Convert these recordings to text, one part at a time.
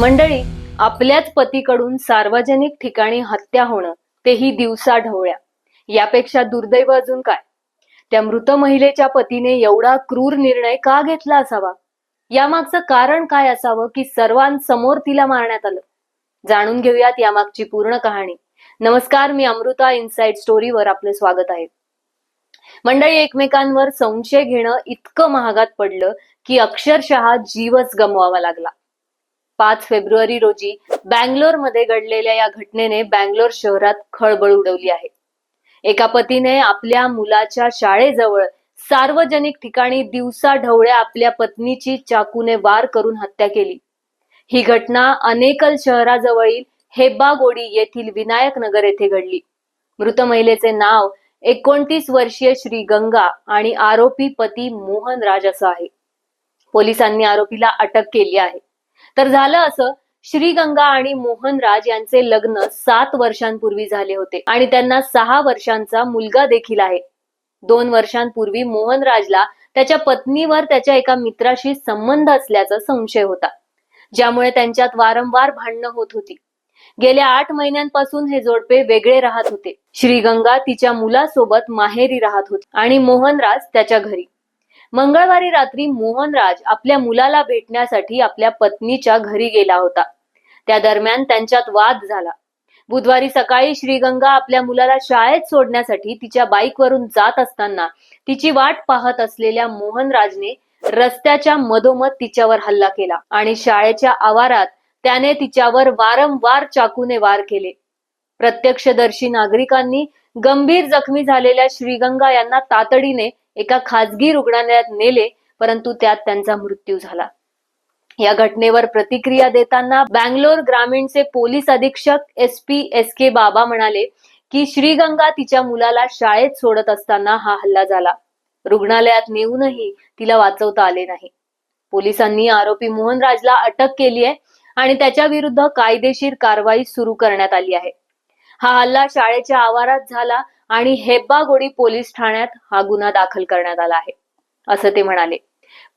मंडळी आपल्याच पतीकडून सार्वजनिक ठिकाणी हत्या होणं तेही दिवसा ढवळ्या. यापेक्षा दुर्दैव अजून काय? त्या मृत महिलेच्या पतीने एवढा क्रूर निर्णय का घेतला असावा? यामागचं कारण काय असावं की सर्वांसमोर तिला मारण्यात आलं? जाणून घेऊयात यामागची पूर्ण कहाणी. नमस्कार मी अमृता इनसाइड स्टोरीवर आपले स्वागत आहे. मंडळी एकमेकांवर संशय घेणं इतकं महागात पडलं की अक्षरशः जीवच गमवावा लागला. पाच फेब्रुवारी रोजी बँगलोरमध्ये घडलेल्या या घटनेने बँगलोर शहरात खळबळ उडवली आहे. एका पतीने आपल्या मुलाच्या शाळेजवळ सार्वजनिक ठिकाणी दिवसा ढवळ्या आपल्या पत्नीची चाकूने वार करून हत्या केली. ही घटना अनेकल शहराजवळील हेब्बागोडी येथील विनायक नगर येथे घडली. मृत महिलेचे नाव एकोणतीस वर्षीय श्री गंगा आणि आरोपी पती मोहन राज असं आहे. पोलिसांनी आरोपीला अटक केली आहे. तर झालं असं श्रीगंगा आणि मोहनराज यांचे लग्न सात वर्षांपूर्वी झाले होते आणि त्यांना सहा वर्षांचा मुलगा देखील आहे. दोन वर्षांपूर्वी मोहनराजला त्याच्या पत्नीवर त्याच्या एका मित्राशी संबंध असल्याचा संशय होता ज्यामुळे त्यांच्यात वारंवार भांडणं होत होती. गेल्या आठ महिन्यांपासून हे जोडपे वेगळे राहत होते. श्रीगंगा तिच्या मुलासोबत माहेरी राहत होती आणि मोहनराज त्याच्या घरी. मंगळवारी रात्री मोहनराज आपल्या मुलाला भेटण्यासाठी आपल्या पत्नीच्या घरी गेला होता. त्या दरम्यान त्यांच्यात वाद झाला. बुधवारी सकाळी श्रीगंगा आपल्या मुलाला शाळेत सोडण्यासाठी तिच्या बाईकवरून जात असताना तिची वाट पाहत असलेल्या मोहनराजने रस्त्याच्या मधोमध तिच्यावर हल्ला केला आणि शाळेच्या आवारात त्याने तिच्यावर वारंवार चाकूने वार केले. प्रत्यक्षदर्शी नागरिकांनी गंभीर जखमी झालेल्या श्रीगंगा यांना तातडीने एका खाजगी रुग्णालयात नेले परंतु त्यात त्यांचा मृत्यू झाला. या घटनेवर प्रतिक्रिया देताना बँगलोर ग्रामीणचे पोलीस अधीक्षक S P S K Baba म्हणाले की श्रीगंगा तिच्या मुलाला शाळेत सोडत असताना हा हल्ला झाला. रुग्णालयात नेऊनही तिला वाचवता आले नाही. पोलिसांनी आरोपी मोहनराजला अटक केली आहे आणि त्याच्या विरुद्ध कायदेशीर कारवाई सुरू करण्यात आली आहे. हा हल्ला शाळेच्या आवारात झाला आणि हेब्बागोडी पोलीस ठाण्यात हा गुन्हा दाखल करण्यात आला आहे. असं ते म्हणाले.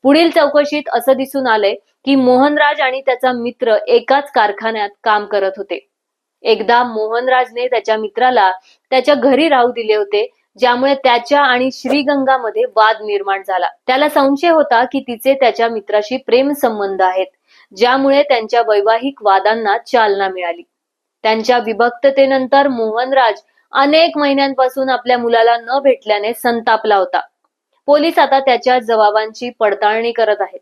पुढील चौकशीत असं दिसून आलंय की मोहनराज आणि त्याचा मित्र एकाच कारखान्यात काम करत होते. एकदा मोहनराजने त्याच्या मित्राला त्याच्या घरी राहू दिले होते ज्यामुळे त्याच्या आणि श्रीगंगामध्ये वाद निर्माण झाला. त्याला संशय होता की तिचे त्याच्या मित्राशी प्रेम संबंध आहेत ज्यामुळे त्यांच्या वैवाहिक वादांना चालना मिळाली. त्यांच्या विभक्ततेनंतर मोहनराज अनेक महिन्यांपासून आपल्या मुलाला न भेटल्याने संतापला होता पोलीस आता त्याच्या जबाबांची पडताळणी करत आहेत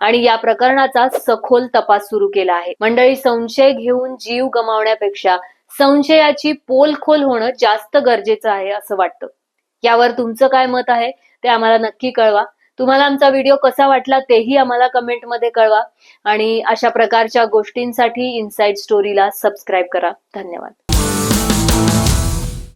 आणि या प्रकरणाचा सखोल तपास सुरू केला आहे. मंडळी संशय घेऊन जीव गमावण्यापेक्षा संशयाची पोलखोल होणं जास्त गरजेचं आहे असं वाटतं. यावर तुमचं काय मत आहे ते आम्हाला नक्की कळवा. तुम्हाला आमचा व्हिडिओ कसा वाटला तेही आम्हाला कमेंटमध्ये कळवा आणि अशा प्रकारच्या गोष्टींसाठी इनसाइड स्टोरीला सबस्क्राईब करा. धन्यवाद.